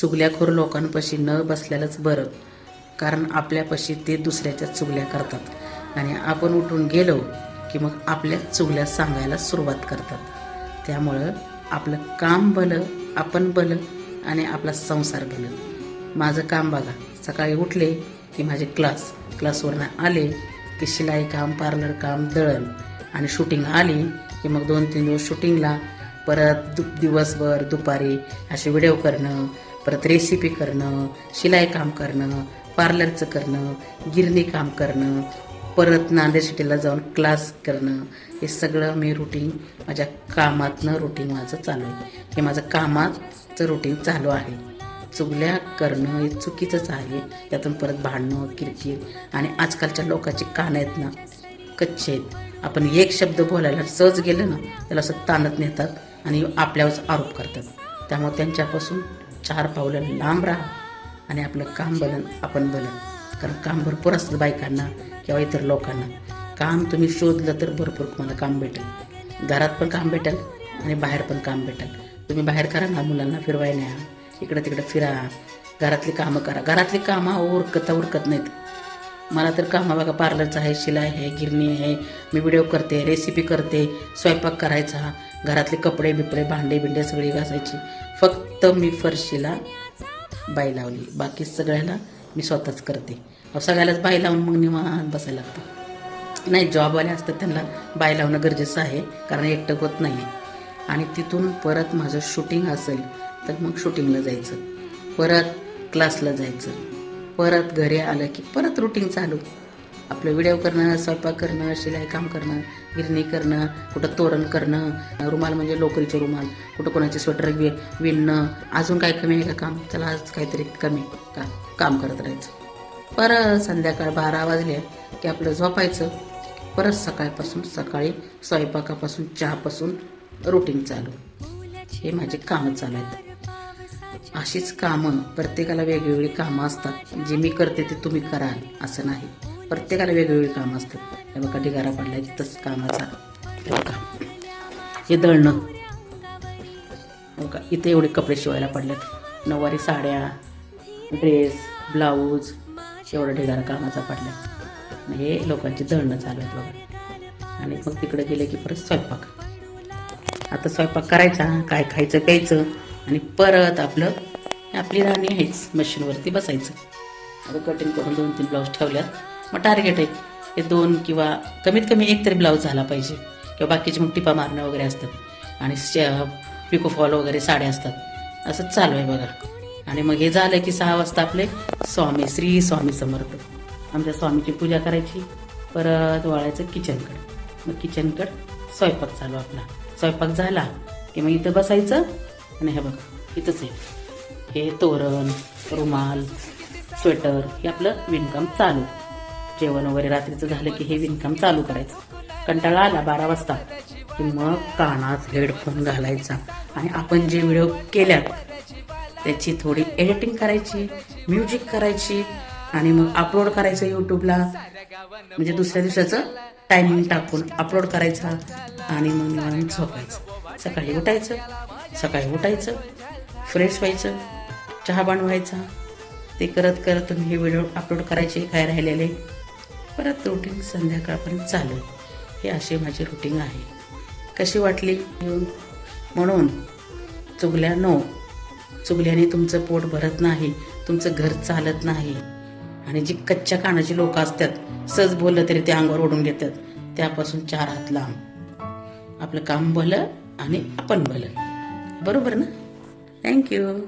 चुगल्याखोर लोकांपाशी न बसल्यालाच बरं कारण आपल्यापाशी ते दुसऱ्याच्या चुगल्या करतात. आणि आपण उठून गेलो की मग आपल्या चुगल्या सांगायला सुरुवात करतात. त्यामुळं आपलं काम भलं आपण भलं आणि आपला संसार भलं. माझं काम बघा सकाळी उठले की माझे क्लास. क्लासवरनं आले की शिलाई काम पार्लर काम दळण. आणि शूटिंग आली की मग दोन तीन दिवस शूटिंगला परत दु दिवसभर दुपारी असे व्हिडिओ करणं परत रेसिपी करणं शिलाई काम करणं पार्लरचं करणं गिरणी काम करणं परत नांदेड सिटीला जाऊन क्लास करणं हे सगळं मी रुटीन माझ्या कामातनं रुटीन माझं चालू आहे. हे माझं कामाचं रुटीन चालू आहे. चुगल्या करणं हे चुकीचंच आहे. त्यातून परत भांडणं किरकिर आणि आजकालच्या लोकांची कान आहेत ना कच्चे आहेत. आपण एक शब्द बोलायला सहज गेलं ना त्याला असं ताणत नेतात आणि आपल्यावरच आरोप करतात. त्यामुळे त्यांच्यापासून चार पावलं लांब राहा आणि आपलं काम बलन आपण बलन कारण काम भरपूर असतं बायकांना किंवा इतर लोकांना. काम तुम्ही शोधलं तर भरपूर तुम्हाला काम भेटेल. घरात पण काम भेटेल आणि बाहेर पण काम भेटेल. तुम्ही बाहेर करा ना मुलांना फिरवाय न्या. इकडं तिकडं फिरा. घरातली कामं करा. घरातली कामं उरकता उरकत नाहीत. मला तर कामं बघा पार्लरचं आहे शिलाई आहे गिरणी आहे. मी व्हिडिओ करते रेसिपी करते स्वयंपाक करायचा. घरातले कपडे बिपडे भांडे बिंडे सगळी घासायची. फक्त मी फरशीला बाई लावली. बाकी सगळ्याला मी स्वतःच करते. अहो, सगळ्यालाच बाई लावून मग निवांत बसायला लागतं. नाही जॉबवाले असतात त्यांना बाय लावणं गरजेचं आहे कारण एकटं होत नाही आणि तिथून परत माझं शूटिंग असेल तर मग शूटिंगला जायचं. परत क्लासला जायचं. परत घरी आलं की परत रुटीन चालू. आपलं व्हिडिओ करणं स्वयंपाक करणं शिलाई काम करणं गिरणी करणं कुठं तोरण करणं रुमाल म्हणजे लोकरीचे रुमाल कुठं कोणाचे स्वेटर वि विणणं अजून काय कमी आहे का काम? त्याला आज काहीतरी कमी का काम करत राहायचं. परत संध्याकाळ बारा वाजले की आपलं झोपायचं. परत सकाळपासून सकाळी स्वयंपाकापासून चहापासून रुटीन चालू. हे माझे कामं चालू आहेत. अशीच कामं प्रत्येकाला वेगवेगळी कामं असतात. जे मी करते ते तुम्ही कराल असं नाही. प्रत्येकाला वेगवेगळी कामं असतात. हे बघा ढिगारा पडलाय तिथंच कामाचा हे बघा. हे दळणं. हो का इथे एवढे कपडे शिवायला पडलेत. नऊवारी साड्या ड्रेस ब्लाऊज एवढा ढिगारा कामाचा पडला हे लोकांची दळणं चालू आहेत बघा. आणि मग तिकडे गेले की परत स्वयंपाक. आता स्वयंपाक करायचा काय खायचं प्यायचं. आणि परत आपलं आपली राणी आहेच मशीनवरती बसायचं. आता कटिंग करून दोन तीन ब्लाऊज ठेवल्यात. मग टार्गेट आहे. हे दोन किंवा कमीत कमी एक तरी ब्लाऊज झाला पाहिजे. किंवा बाकीचे मग टिपा मारणं वगैरे असतात. आणि पिको फॉल वगैरे साड्या असतात. असं चालू आहे बघा. आणि मग हे झालं की सहा वाजता आपले स्वामी श्री स्वामी समर्थ. आमच्या स्वामीची पूजा करायची. परत वळायचं किचनकडं. मग किचनकड स्वयंपाक चालू आपला. स्वयंपाक झाला की मग इथं बसायचं आणि हे बघा इथंच आहे. हे तोरण रुमाल स्वेटर हे आपलं विणकाम चालू. जेवण वगैरे रात्रीचं झालं की हे विणकाम चालू करायचं. कंटाळा आला बारा वाजता. की मग कानात हेडफोन घालायचा. आणि आपण जे व्हिडिओ केल्यात त्याची थोडी एडिटिंग करायची म्युझिक करायची आणि मग अपलोड करायचं यूट्यूबला. म्हणजे दुसऱ्या दिवसाचं टायमिंग टाकून अपलोड करायचा आणि मग निवांत झोपायचं. सकाळी उठायचं सकाळी उठायचं फ्रेश व्हायचं चहा बनवायचा. ते करत करत तुम्ही हे व्हिडिओ अपलोड करायचे काय राहिलेले? परत रुटीन संध्याकाळपर्यंत चालू हे अशी माझी रुटीन आहे. कशी वाटली? म्हणून चुगल्यानो चुगल्याने तुमचं पोट भरत नाही तुमचं घर चालत नाही. आणि जी कच्च्या कानाची लोक असतात सहज बोललं तरी ते अंगावर ओढून घेतात. त्यापासून चार हात लांब. आपलं काम भलं आणि आपण भलं. बरोबर ना? थँक्यू